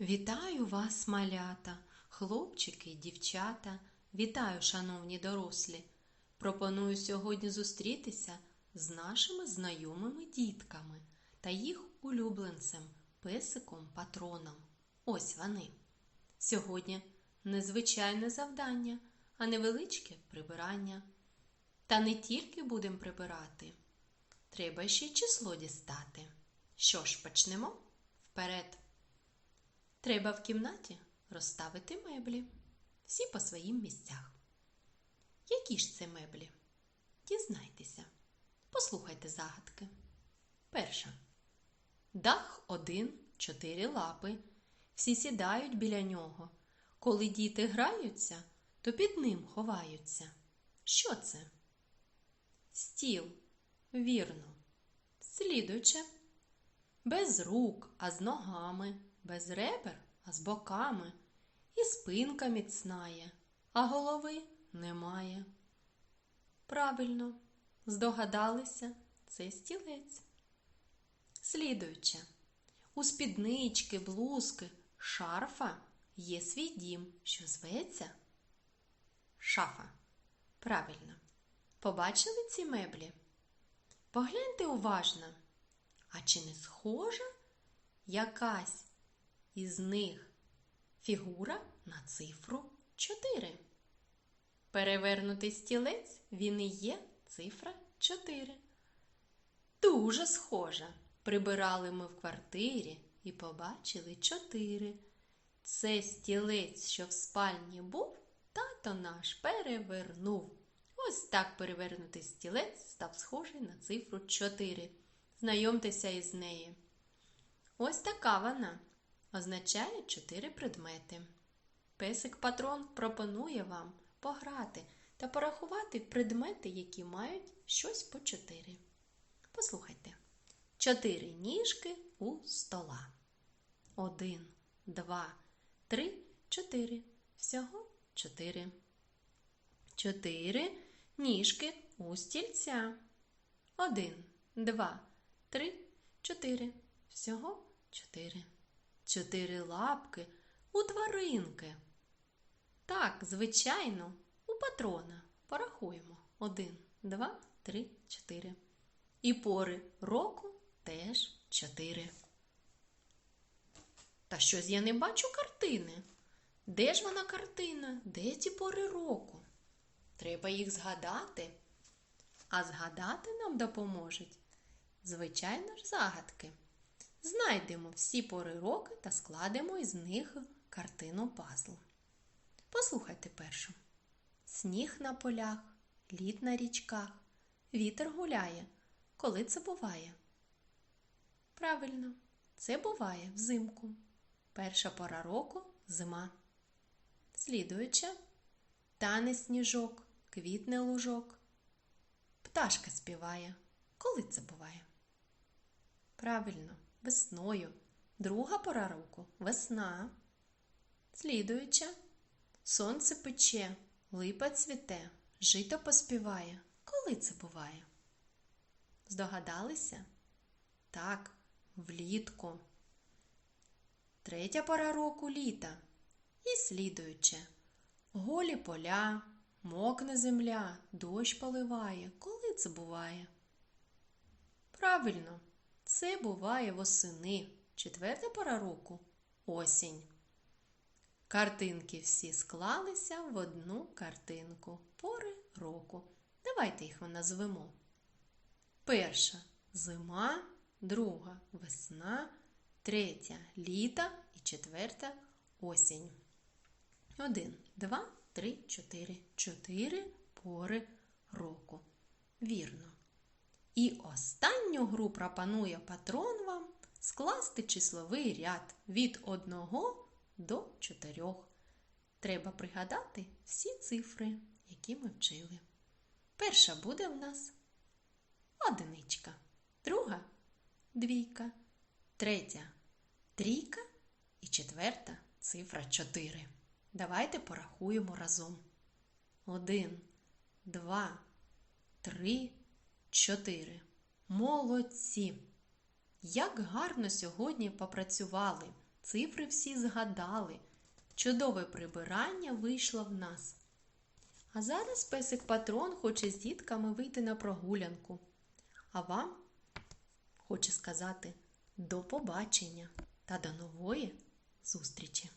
Вітаю вас, малята, хлопчики, дівчата. Вітаю, шановні дорослі. Пропоную сьогодні зустрітися з нашими знайомими дітками та їх улюбленцем, песиком патроном. Ось вони. Сьогодні незвичайне завдання, а невеличке прибирання. Та не тільки будемо прибирати, треба ще й число дістати. Що ж, почнемо вперед. Треба в кімнаті розставити меблі. Всі по своїм місцях. Які ж це меблі? Дізнайтеся. Послухайте загадки. Перша. Дах один, чотири лапи. Всі сідають біля нього. Коли діти граються, то під ним ховаються. Що це? Стіл. Вірно. Слідуюче. Без рук, а з ногами, без ребер, а з боками. І спинка міцнає, а голови немає. Правильно, здогадалися, це стілець. Слідуюче. У спіднички, блузки, шарфа є свій дім, що зветься шафа. Правильно. Побачили ці меблі? Погляньте уважно. А чи не схожа якась із них фігура на цифру 4? Перевернутий стілець він і є цифра 4. Дуже схожа. Прибирали ми в квартирі і побачили 4. Це стілець, що в спальні був, тато наш перевернув. Ось так перевернутий стілець став схожий на цифру 4. Знайомтеся із нею. Ось така вона означає чотири предмети. Песик патрон пропонує вам пограти та порахувати предмети, які мають щось по чотири. Послухайте. Чотири ніжки у стола. Один, два, три, чотири. Всього чотири. Чотири ніжки у стільця. Один, два, три, чотири. Всього чотири. Чотири лапки у тваринки. Так, звичайно, у патрона. Порахуємо. Один, два, три, чотири. І пори року теж чотири. Та щось я не бачу картини. Де ж вона картина? Де ці пори року? Треба їх згадати. А згадати нам допоможуть, звичайно ж, загадки. Знайдемо всі пори року та складемо із них картину пазл. Послухайте першу. Сніг на полях, лід на річках, вітер гуляє. Коли це буває? Правильно, це буває взимку. Перша пора року зима. Слідуюча тане сніжок, квітне лужок. Пташка співає. Коли це буває? Правильно, весною. Друга пора року весна. Слідуюча сонце пече, липа цвіте, жито поспіває. Коли це буває? Здогадалися? Так, влітку. Третя пора року літа. І слідуюче. Голі поля, мокне земля, дощ поливає. Коли це буває? Правильно, це буває восени. Четверта пора року осінь. Картинки всі склалися в одну картинку пори року. Давайте їх назвемо. Перша зима, друга весна, третя літа і четверта осінь. Один, два, три, чотири. Чотири пори року. Вірно. І останню гру пропонує патрон вам скласти числовий ряд від 1 до 4. Треба пригадати всі цифри, які ми вчили. Перша буде в нас одиничка, друга двійка, третя трійка і четверта цифра 4. Давайте порахуємо разом. Один, два, три, чотири. Молодці! Як гарно сьогодні попрацювали! цифри всі згадали. Чудове прибирання вийшло в нас. А зараз песик Патрон хоче з дітками вийти на прогулянку. А вам хоче сказати до побачення та до нової зустрічі!